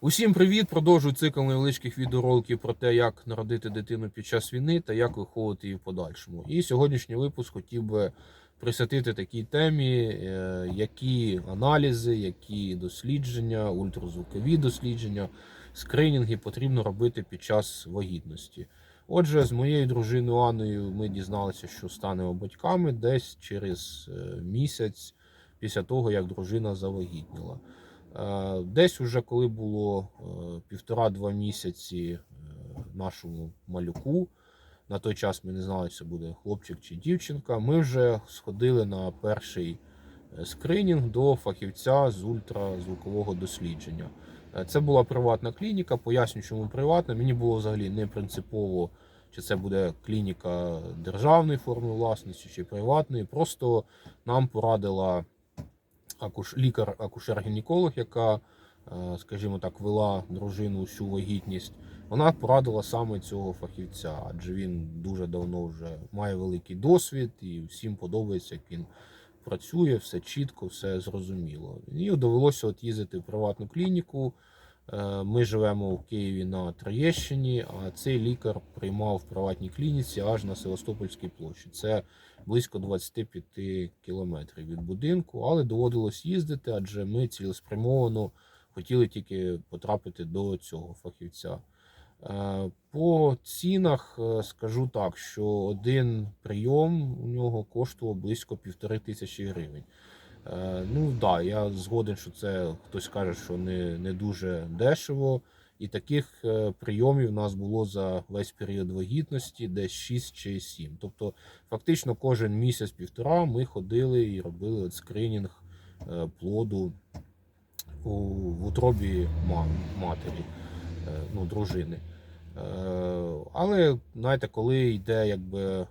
Усім привіт! Продовжую цикл невеличких відеороликів про те, як народити дитину під час війни та як виховувати її в подальшому. І сьогоднішній випуск хотів би присвятити такій темі, е, які аналізи, які дослідження, ультразвукові дослідження, скринінги потрібно робити під час вагітності. Отже, з моєю дружиною Анною ми дізналися, що станемо батьками десь через е, місяць після того, як дружина завагітніла. Е, Десь уже коли було е, півтора-два місяці е, нашому малюку, на той час ми не знали, чи це буде хлопчик чи дівчинка. Ми вже сходили на перший скринінг до фахівця з ультразвукового дослідження. Це була приватна клініка. Поясню, чому приватна. Мені було взагалі не принципово, чи це буде клініка державної форми власності чи приватної. Просто нам порадила лікар-акушер-гінеколог, яка, е, скажімо так, вела дружину всю вагітність. Вона порадила саме цього фахівця, адже він дуже давно вже має великий досвід і всім подобається, як він працює, все чітко, все зрозуміло. І довелося от їздити в приватну клініку. Е, Ми живемо в Києві на Троєщині, а цей лікар приймав в приватній клініці аж на Севастопольській площі. Це близько 25 кілометрів від будинку, але доводилось їздити, адже ми цілеспрямовано хотіли тільки потрапити до цього фахівця. Е, По цінах е, скажу так, що один прийом у нього коштував близько півтори тисячі гривень. Е, Ну так, да, я згоден, що це хтось каже, що не, не дуже дешево. І таких е, прийомів у нас було за весь період вагітності десь 6 чи 7. Тобто, фактично, кожен місяць-півтора ми ходили і робили скринінг е, плоду у, в утробі матері, ну, дружини. Е, Але знаєте, коли йде, якби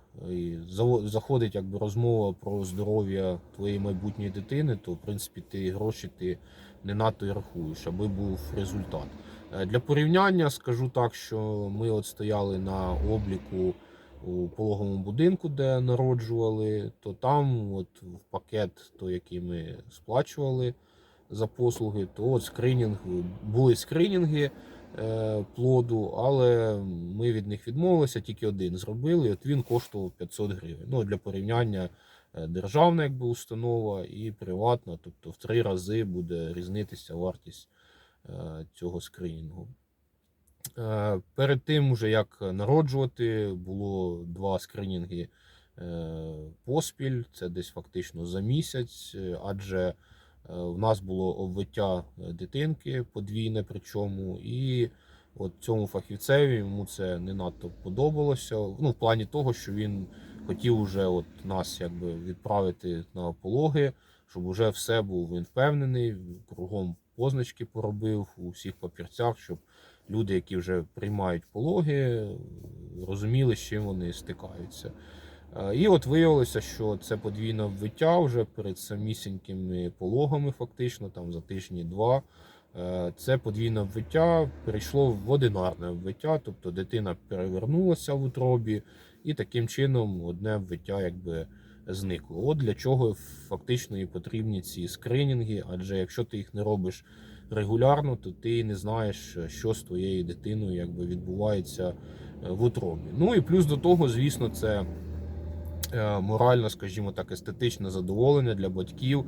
заходить якби розмова про здоров'я твоєї майбутньої дитини, то в принципі ти гроші ти не надто й рахуєш, аби був результат. Е, Для порівняння скажу так, що ми от стояли на обліку у пологовому будинку, де народжували, то там, от в пакет, той, який ми сплачували за послуги, то от скринінг були скринінги плоду, але ми від них відмовилися, тільки один зробили. От він коштував 500 гривень. Ну для порівняння е, державна якби установа і приватна, тобто в три рази буде різнитися вартість е, цього скринінгу. Е, Перед тим, уже як народжувати, було два скринінги е, поспіль. Це десь фактично за місяць, е, адже е, в нас було обвиття е, дитинки подвійне, причому, і от цьому фахівцеві йому це не надто подобалося. Ну, в плані того, що він хотів уже от нас якби відправити на пологи, щоб уже все був він впевнений, кругом позначки поробив у всіх папірцях, щоб люди, які вже приймають пологи, розуміли, з чим вони стикаються. Е, І от виявилося, що це подвійне вбиття вже перед самісінькими пологами, фактично, там за тижні-два. Е, Це подвійне вбиття перейшло в одинарне вбиття, тобто дитина перевернулася в утробі, і таким чином одне вбиття якби зникло. От для чого фактично і потрібні ці скринінги, адже якщо ти їх не робиш регулярно, то ти не знаєш, що з твоєю дитиною якби відбувається е, в утробі. Ну і плюс до того, звісно, це морально, скажімо так, естетичне задоволення для батьків.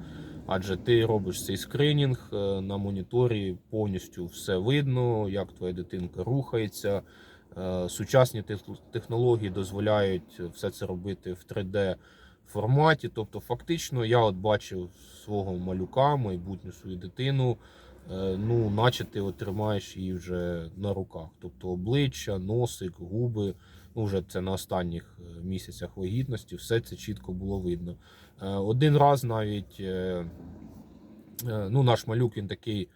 Адже ти робиш цей скринінг е, на моніторі, повністю все видно, як твоя дитинка рухається. Е, Сучасні технології дозволяють все це робити в 3D форматі. Тобто, фактично, я от бачив свого малюка, майбутню свою дитину. е, Ну, наче ти от тримаєш її вже на руках. Тобто обличчя, носик, губи. Ну, вже це на останніх е, місяцях вагітності, все це чітко було видно. Е, Один раз навіть е, ну, наш малюк він такий,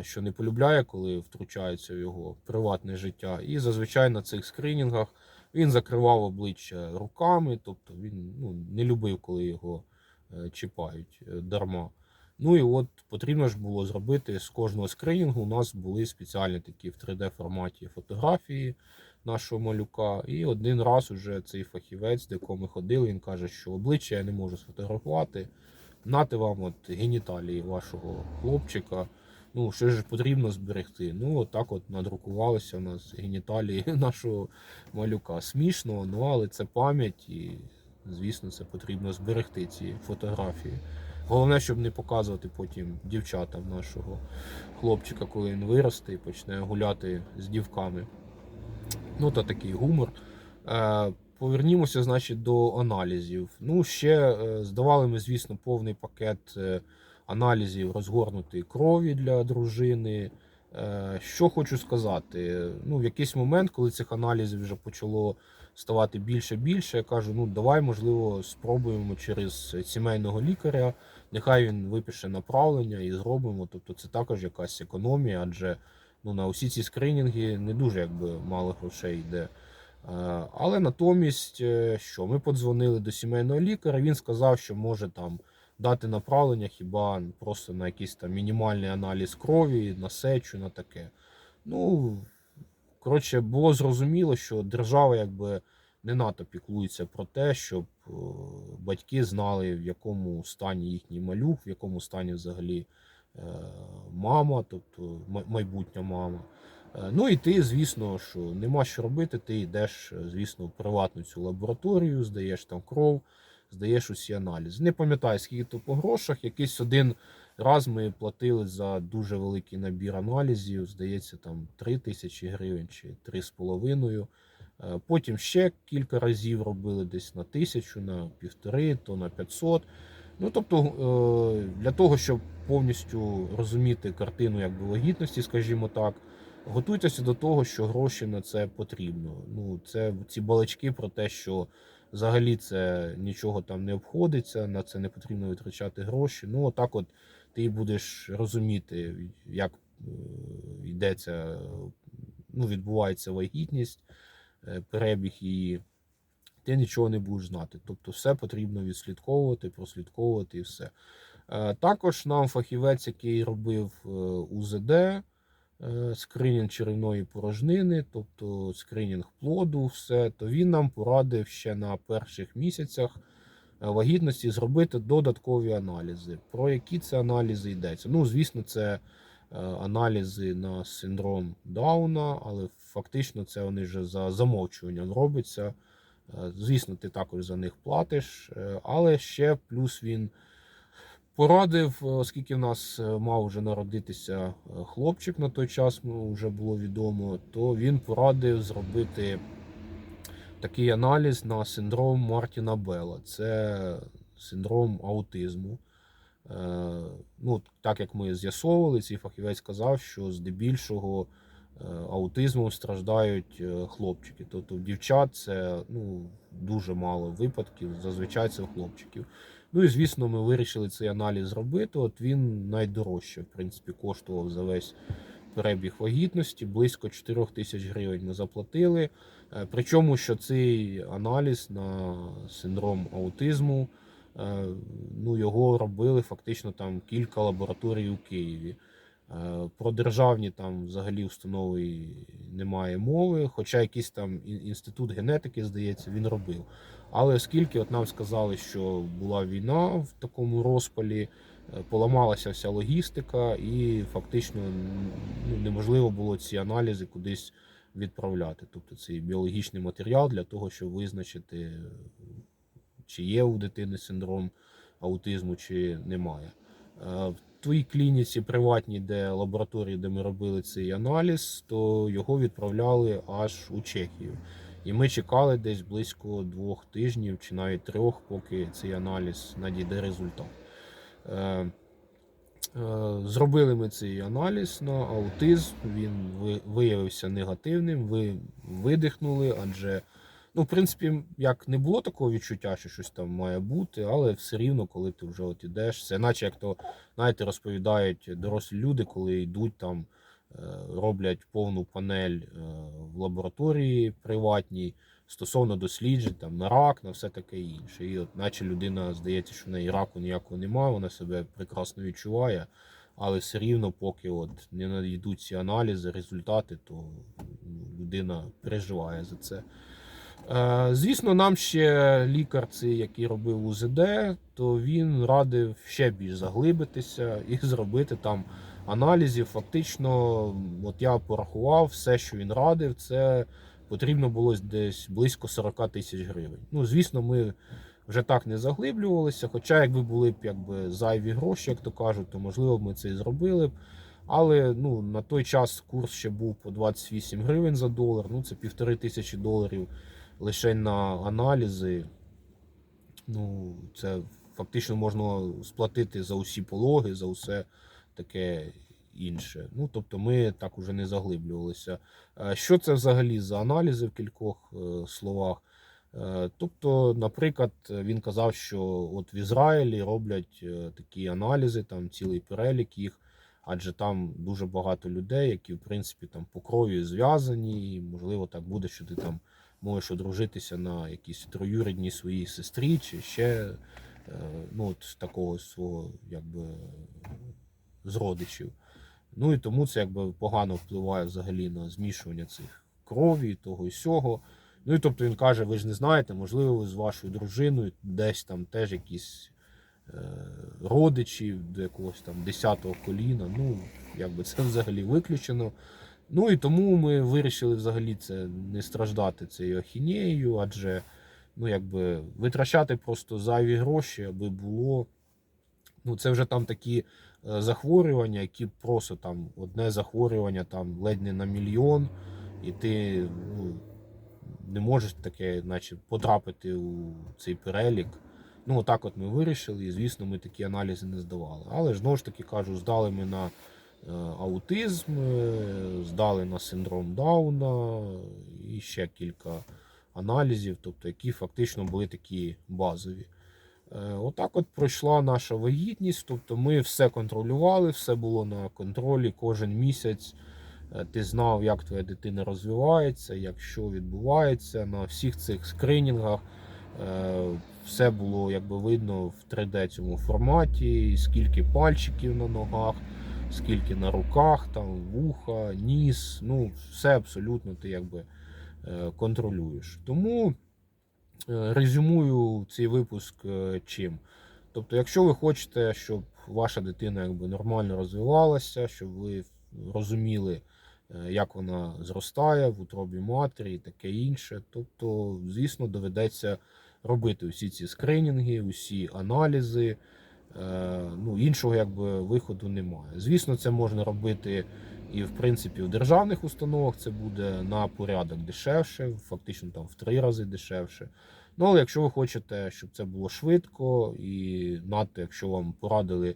що не полюбляє, коли втручаються в його приватне життя. І зазвичай на цих скринінгах він закривав обличчя руками, тобто він ну, не любив, коли його чіпають дарма. Ну і от потрібно ж було зробити з кожного скринінгу. У нас були спеціальні такі в 3D форматі фотографії нашого малюка. І один раз уже цей фахівець, до якого ми ходили, він каже, що обличчя я не можу сфотографувати. Нати вам от геніталії вашого хлопчика. Ну, що ж потрібно зберегти? Ну, от так от надрукувалися у нас геніталії нашого малюка. Смішно, ну але це пам'ять, і звісно, це потрібно зберегти ці фотографії. Головне, щоб не показувати потім дівчатам нашого хлопчика, коли він виросте і почне гуляти з дівками. Ну, то такий гумор. Е, Повернімося, значить, до аналізів. Ну, ще е, здавали ми, звісно, повний пакет е, аналізів розгорнутої крові для дружини. Що хочу сказати, ну, в якийсь момент, коли цих аналізів вже почало ставати більше більше, я кажу: ну давай, можливо, спробуємо через сімейного лікаря. Нехай він випише направлення і зробимо. Тобто це також якась економія, адже ну, на усі ці скринінги не дуже якби мало грошей йде. Е, Але натомість, е, що ми подзвонили до сімейного лікаря, він сказав, що може там дати направлення хіба просто на якийсь там мінімальний аналіз крові, на сечу, на таке. Ну, коротше, було зрозуміло, що держава якби не надто піклується про те, щоб е, батьки знали, в якому стані їхній малюк, в якому стані взагалі мама, тобто майбутня мама. Е, Ну і ти, звісно, що нема що робити, ти йдеш, е, звісно, в приватну цю лабораторію, здаєш там кров, здаєш усі аналізи. Не пам'ятаю, скільки то по грошах. Якийсь один раз ми платили за дуже великий набір аналізів, здається, там 3 тисячі гривень чи 3,5. Е, Потім ще кілька разів робили десь на тисячу, на півтори, то на 500. Ну, тобто, е, для того, щоб повністю розуміти картину якби, вагітності, скажімо так, готуйтеся до того, що гроші на це потрібно. Ну, це ці балачки про те, що взагалі це нічого там не обходиться, на це не потрібно витрачати гроші. Ну, отак от ти будеш розуміти, як е, йдеться, ну, відбувається вагітність, е, перебіг її. Ти нічого не будеш знати. Тобто, все потрібно відслідковувати, прослідковувати і все. Е, Також нам фахівець, який робив е, УЗД, е, скринінг черевної порожнини, тобто скринінг плоду, все, то він нам порадив ще на перших місяцях вагітності зробити додаткові аналізи. Про які це аналізи йдеться? Ну, звісно, це аналізи на синдром Дауна, але фактично це вони вже за замовчуванням робиться. Е, Звісно, ти також за них платиш, е, але ще плюс він порадив, е, оскільки в нас мав вже народитися хлопчик на той час, ну, вже було відомо, то він порадив зробити такий аналіз на синдром Мартіна Белла. Це синдром аутизму. Ну, так як ми з'ясовували, цей фахівець сказав, що здебільшого е, аутизмом страждають е, хлопчики. Тобто в дівчат це ну, дуже мало випадків, зазвичай це у хлопчиків. Ну і звісно, ми вирішили цей аналіз зробити. От він найдорожче, в принципі, коштував за весь перебіг вагітності. Близько 4 тисяч гривень ми заплатили. Е, Причому, що цей аналіз на синдром аутизму, ну, його робили фактично там кілька лабораторій у Києві. Е, Про державні там взагалі установи немає мови, хоча якийсь там інститут генетики, здається, він робив. Але оскільки от нам сказали, що була війна в такому розпалі, е, поламалася вся логістика, і фактично ну, неможливо було ці аналізи кудись відправляти. Тобто цей біологічний матеріал для того, щоб визначити, е, чи є у дитини синдром аутизму, чи немає. Твоїй клініці приватній, де лабораторії, де ми робили цей аналіз, то його відправляли аж у Чехію. І ми чекали десь близько двох тижнів чи навіть трьох, поки цей аналіз надійде результат. Е, е, Зробили ми цей аналіз на аутизм. Він ви- виявився негативним. Ви видихнули, адже, ну, в принципі, як не було такого відчуття, що щось там має бути, але все рівно, коли ти вже от ідеш, це наче як то, знаєте, розповідають дорослі люди, коли йдуть там, е, роблять повну панель е, в лабораторії приватній стосовно досліджень там, на рак, на все таке інше. І от, наче людина здається, що в неї раку ніякого немає, вона себе прекрасно відчуває. Але все рівно, поки от не надійдуть ці аналізи, результати, то ну, людина переживає за це. Е, Звісно, нам ще лікар, цей, який робив УЗД, то він радив ще більш заглибитися і зробити там аналізів. Фактично, от я порахував все, що він радив, це потрібно було десь близько 40 тисяч гривень. Ну, звісно, ми вже так не заглиблювалися. Хоча, якби були б якби зайві гроші, як то кажуть, то можливо б ми це і зробили б. Але ну, на той час курс ще був по 28 гривень за долар. Ну, це півтори тисячі доларів лише на аналізи. Ну, це фактично можна сплатити за усі пологи, за усе таке інше. Ну, тобто ми так уже не заглиблювалися. Що це взагалі за аналізи в кількох е, словах? Е, Тобто, наприклад, він казав, що от в Ізраїлі роблять е, такі аналізи, там цілий перелік їх, адже там дуже багато людей, які в принципі там по крові зв'язані, і можливо так буде, що ти там можеш одружитися на якійсь троюрідній своїй сестрі, чи ще е, ну, от такого свого якби з родичів. Ну і тому це якби погано впливає взагалі на змішування цих крові, того і сього. Ну і тобто він каже: ви ж не знаєте, можливо, ви з вашою дружиною десь там теж якісь е, родичі до якогось там 10-го коліна. Ну, якби це взагалі виключено. Ну і тому ми вирішили взагалі це не страждати цією ахінеєю, адже ну, якби, витрачати просто зайві гроші, аби було. Ну, це вже там такі е, захворювання, які просто там одне захворювання там ледь не на мільйон, і ти ну, не можеш таке, наче, потрапити у цей перелік. Ну, отак от ми вирішили, і звісно, ми такі аналізи не здавали. Але ж знову ж таки кажу, здали ми на аутизм, е, здали на синдром Дауна і ще кілька аналізів, тобто які фактично були такі базові. Е, Отак от пройшла наша вагітність, тобто ми все контролювали, все було на контролі кожен місяць. Е, Ти знав, як твоя дитина розвивається, як що відбувається на всіх цих скринінгах. е, Все було якби видно в 3D цьому форматі, скільки пальчиків на ногах, скільки на руках, там вуха, ніс. Ну, все абсолютно ти якби е, контролюєш. Тому е, резюмую цей випуск е, чим. Тобто, якщо ви хочете, щоб ваша дитина якби нормально розвивалася, щоб ви розуміли, як вона зростає в утробі матері і таке інше. Тобто, звісно, доведеться робити усі ці скринінги, усі аналізи. Е, Ну, іншого якби виходу немає. Звісно, це можна робити і в принципі в державних установах це буде на порядок дешевше, фактично там в три рази дешевше. Ну, але якщо ви хочете, щоб це було швидко, і надто, якщо вам порадили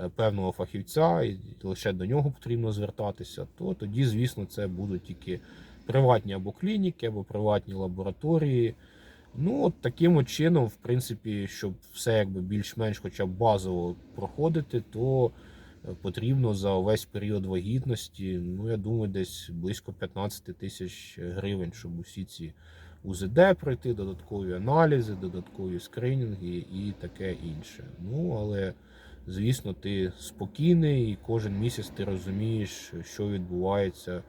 е, певного фахівця, і лише до нього потрібно звертатися, то тоді, звісно, це будуть тільки приватні або клініки, або приватні лабораторії. Ну, от таким от чином, в принципі, щоб все якби більш-менш хоча б базово проходити, то е, потрібно за весь період вагітності, ну я думаю, десь близько 15 тисяч гривень, щоб усі ці УЗД пройти, додаткові аналізи, додаткові скринінги і таке інше. Ну, але звісно, ти спокійний і кожен місяць ти розумієш, що відбувається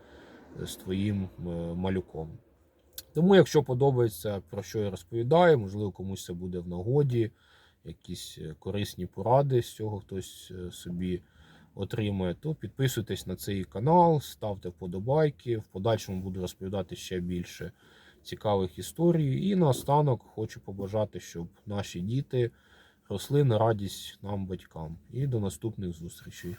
з твоїм е, малюком. Тому, якщо подобається, про що я розповідаю, можливо, комусь це буде в нагоді, якісь е, корисні поради з цього хтось е, собі отримає, то підписуйтесь на цей канал, ставте вподобайки. В подальшому буду розповідати ще більше цікавих історій. І наостанок хочу побажати, щоб наші діти росли на радість нам, батькам. І до наступних зустрічей.